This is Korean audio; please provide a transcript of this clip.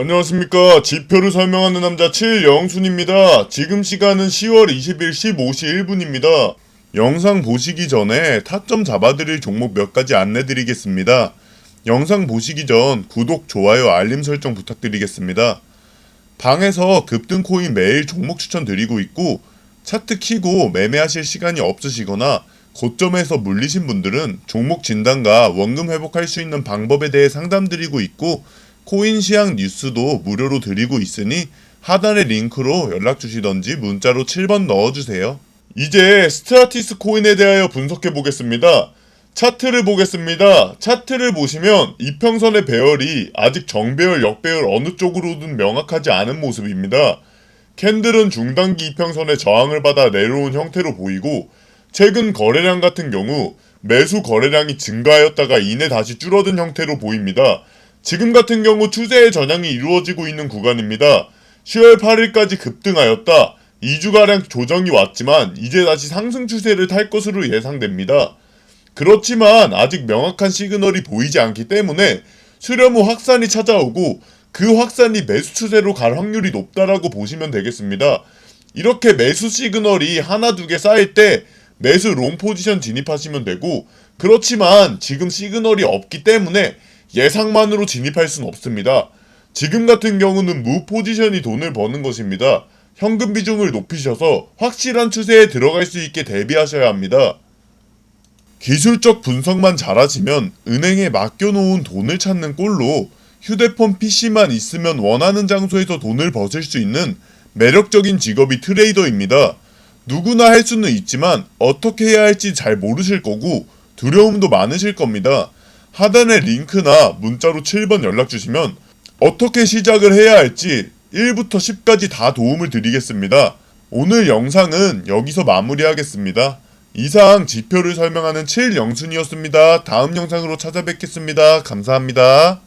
안녕하십니까. 지표를 설명하는 남자 7영순입니다. 지금 시간은 10월 20일 15시 1분입니다. 영상 보시기 전에 타점 잡아드릴 종목 몇 가지 안내드리겠습니다. 영상 보시기 전 구독, 좋아요, 알림 설정 부탁드리겠습니다. 방에서 급등 코인 매일 종목 추천 드리고 있고 차트 키고 매매하실 시간이 없으시거나 고점에서 물리신 분들은 종목 진단과 원금 회복할 수 있는 방법에 대해 상담드리고 있고 코인 시향 뉴스도 무료로 드리고 있으니 하단의 링크로 연락 주시던지 문자로 7번 넣어주세요. 이제 스트라티스 코인에 대하여 분석해 보겠습니다. 차트를 보겠습니다. 차트를 보시면 이평선의 배열이 아직 정배열, 역배열 어느 쪽으로든 명확하지 않은 모습입니다. 캔들은 중단기 이평선의 저항을 받아 내려온 형태로 보이고 최근 거래량 같은 경우 매수 거래량이 증가하였다가 이내 다시 줄어든 형태로 보입니다. 지금 같은 경우 추세의 전향이 이루어지고 있는 구간입니다. 10월 8일까지 급등하였다. 2주가량 조정이 왔지만 이제 다시 상승 추세를 탈 것으로 예상됩니다. 그렇지만 아직 명확한 시그널이 보이지 않기 때문에 수렴 후 확산이 찾아오고 그 확산이 매수 추세로 갈 확률이 높다라고 보시면 되겠습니다. 이렇게 매수 시그널이 하나 두 개 쌓일 때 매수 롱 포지션 진입하시면 되고 그렇지만 지금 시그널이 없기 때문에 예상만으로 진입할 수는 없습니다. 지금 같은 경우는 무 포지션이 돈을 버는 것입니다. 현금 비중을 높이셔서 확실한 추세에 들어갈 수 있게 대비하셔야 합니다. 기술적 분석만 잘하시면 은행에 맡겨놓은 돈을 찾는 꼴로 휴대폰 PC만 있으면 원하는 장소에서 돈을 버실 수 있는 매력적인 직업이 트레이더입니다. 누구나 할 수는 있지만 어떻게 해야 할지 잘 모르실 거고 두려움도 많으실 겁니다. 하단의 링크나 문자로 7번 연락 주시면 어떻게 시작을 해야 할지 1부터 10까지 다 도움을 드리겠습니다. 오늘 영상은 여기서 마무리하겠습니다. 이상 지표를 설명하는 7영순이었습니다. 다음 영상으로 찾아뵙겠습니다. 감사합니다.